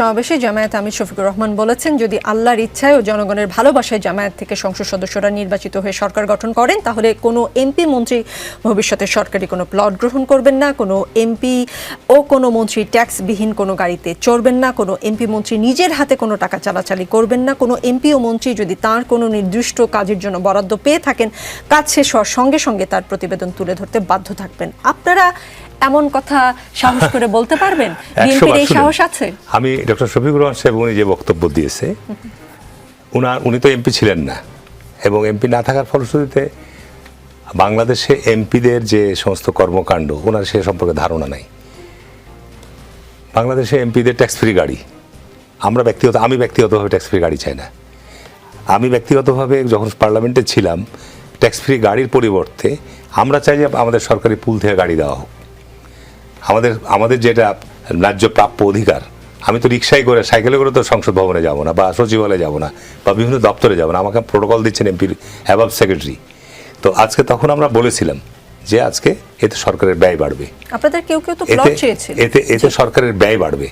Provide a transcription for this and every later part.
সমাবেশে জামায়াত আমির শফিকুর রহমান বলেছেন, যদি আল্লাহর ইচ্ছায় ও জনগণের ভালোবাসায় জামায়াত থেকে সংসদ সদস্যরা নির্বাচিত হয়ে সরকার গঠন করেন, তাহলে কোনো এমপি মন্ত্রী ভবিষ্যতে সরকারি কোনো প্লট গ্রহণ করবেন না, কোনো এমপি ও কোনো মন্ত্রী ট্যাক্সবিহীন কোনো গাড়িতে চড়বেন না, কোনো এমপি মন্ত্রী নিজের হাতে কোনো টাকা চালাচালি করবেন না, কোনো এমপি ও মন্ত্রী যদি তার কোনো নির্দিষ্ট কাজের জন্য বরাদ্দ পেয়ে থাকেন, কাজ শেষ হওয়ার সঙ্গে সঙ্গে তার প্রতিবেদন তুলে ধরতে বাধ্য থাকবেন। আপনারা এমন কথা সাহস করে বলতে পারবেন? বিএনপির এই সাহস আছে? আমি ডক্টর শফিকুর রহমান সাহেব উনি যে বক্তব্য দিয়েছে উনার উনি তো এমপি ছিলেন না। এবং এমপি না থাকার ফলশ্রুতিতে বাংলাদেশে এমপিদের যে সমস্ত কর্মকাণ্ড ওনার সে সম্পর্কে ধারণা নাই। বাংলাদেশে এমপিদের ট্যাক্স ফ্রি গাড়ি আমরা ব্যক্তিগত আমি ব্যক্তিগতভাবে ট্যাক্স ফ্রি গাড়ি চাই না। আমি ব্যক্তিগতভাবে যখন পার্লামেন্টে ছিলাম ট্যাক্স ফ্রি গাড়ির পরিবর্তে আমরা চাই যে আমাদের সরকারি পুল থেকে গাড়ি দেওয়া হোক। আমাদের আমাদের যেটা ন্যায্য প্রাপ্য অধিকার আমি তো রিক্সায় করে সাইকেলে করে তো সংসদ ভবনে যাব না বা সচিবালয়ে যাব না বা বিভিন্ন দপ্তরে যাব না আমাকে প্রোটোকল দিচ্ছেন এমপির অ্যাবাব সেক্রেটারি তো আজকে তখন আমরা বলেছিলাম যে আজকে এতে সরকারের ব্যয় বাড়বে। আপনাদের কেউ কেউ তো প্লট এতে চেয়েছিল। এতে এতে সরকারের ব্যয় বাড়বে।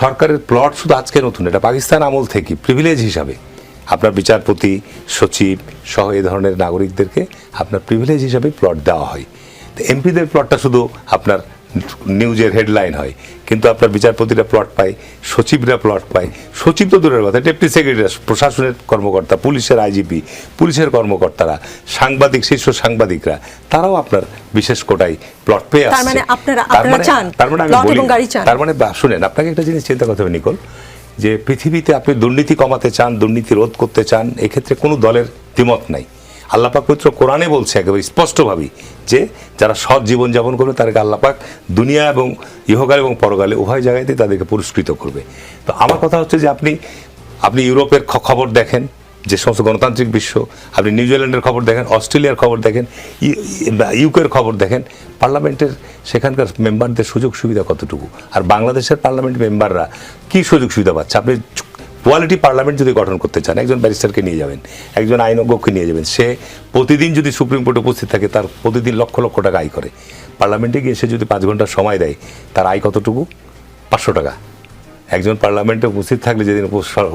সরকারের প্লট শুধু আজকে নতুন এটা পাকিস্তান আমল থেকে প্রিভিলেজ হিসাবে। আপনার বিচারপতি সচিব সহ এই ধরনের নাগরিকদেরকে আপনার প্রিভিলেজ হিসাবে প্লট দেওয়া হয়। তো এমপিদের প্লটটা শুধু আপনার নিউজের হেডলাইন হয়। কিন্তু আপনার বিচারপতিরা প্লট পায় সচিবরা প্লট পায়। সচিব তো দূরের কথা ডেপুটি সেক্রেটারি প্রশাসনের কর্মকর্তা পুলিশের আইজিপি পুলিশের কর্মকর্তারা সাংবাদিক শীর্ষ সাংবাদিকরা তারাও আপনার বিশেষ কোটায় প্লট পেয়ে তার আসছে। মানে তার মানে- তার মানে আমি বলি। তার মানে শুনেন আপনাকে একটা জিনিস চিন্তা করতে হবে নিকল যে পৃথিবীতে আপনি দুর্নীতি কমাতে চান দুর্নীতি রোধ করতে চান এক্ষেত্রে কোনো দলের দ্বিমত নাই। আল্লাপাক পবিত্র কোরআনে বলছে একেবারে স্পষ্টভাবেই যে যারা সৎ জীবন যাপন করবে তাদেরকে আল্লাপাক দুনিয়া এবং ইহকাল এবং পরকালে উভয় জায়গাতে তাদেরকে পুরস্কৃত করবে। তো আমার কথা হচ্ছে যে আপনি আপনি ইউরোপের খবর দেখেন, যে সমস্ত গণতান্ত্রিক বিশ্ব, আপনি নিউজিল্যান্ডের খবর দেখেন, অস্ট্রেলিয়ার খবর দেখেন ইউকের খবর দেখেন, পার্লামেন্টের সেখানকার মেম্বারদের সুযোগ সুবিধা কতটুকু? আর বাংলাদেশের পার্লামেন্ট মেম্বাররা কি সুযোগ সুবিধা পাচ্ছে? আপনি কোয়ালিটি পার্লামেন্ট যদি গঠন করতে চান, একজন ব্যারিস্টারকে নিয়ে যাবেন, একজন আইনজ্ঞকে নিয়ে যাবেন, সে প্রতিদিন যদি সুপ্রিম কোর্টে উপস্থিত থাকে, তার প্রতিদিন লক্ষ লক্ষ টাকা আয় করে। পার্লামেন্টে গিয়ে সে যদি পাঁচ ঘণ্টা সময় দেয়, তার আয় কতটুকু? পাঁচশো টাকা। একজন পার্লামেন্টে উপস্থিত থাকলে যেদিন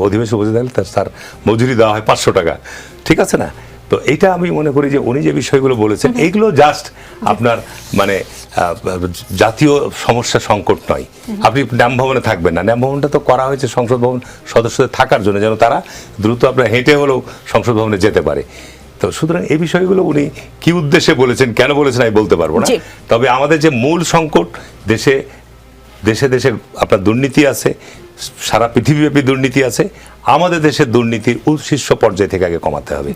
অধিবেশন উপস্থিত থাকলে তার মজুরি দেওয়া হয় পাঁচশো টাকা। ঠিক আছে না? তো এটা আমি মনে করি যে উনি যে বিষয়গুলো বলেছেন এইগুলো জাস্ট আপনার মানে জাতীয় সমস্যা সংকট নয়। আপনি ন্যাম ভবনে থাকবেন না। ন্যাম ভবনটা তো করা হয়েছে সংসদ ভবন সদস্যদের থাকার জন্য যেন তারা দ্রুত আপনার হেঁটে হলেও সংসদ ভবনে যেতে পারে। তো সুতরাং এই বিষয়গুলো উনি কি উদ্দেশ্যে বলেছেন কেন বলেছেন আমি বলতে পারব না। তবে আমাদের যে মূল সংকট দেশে দেশে দেশে আপনার দুর্নীতি আছে সারা পৃথিবীব্যাপী দুর্নীতি আছে আমাদের দেশের দুর্নীতির শীর্ষ পর্যায় থেকে আগে কমাতে হবে।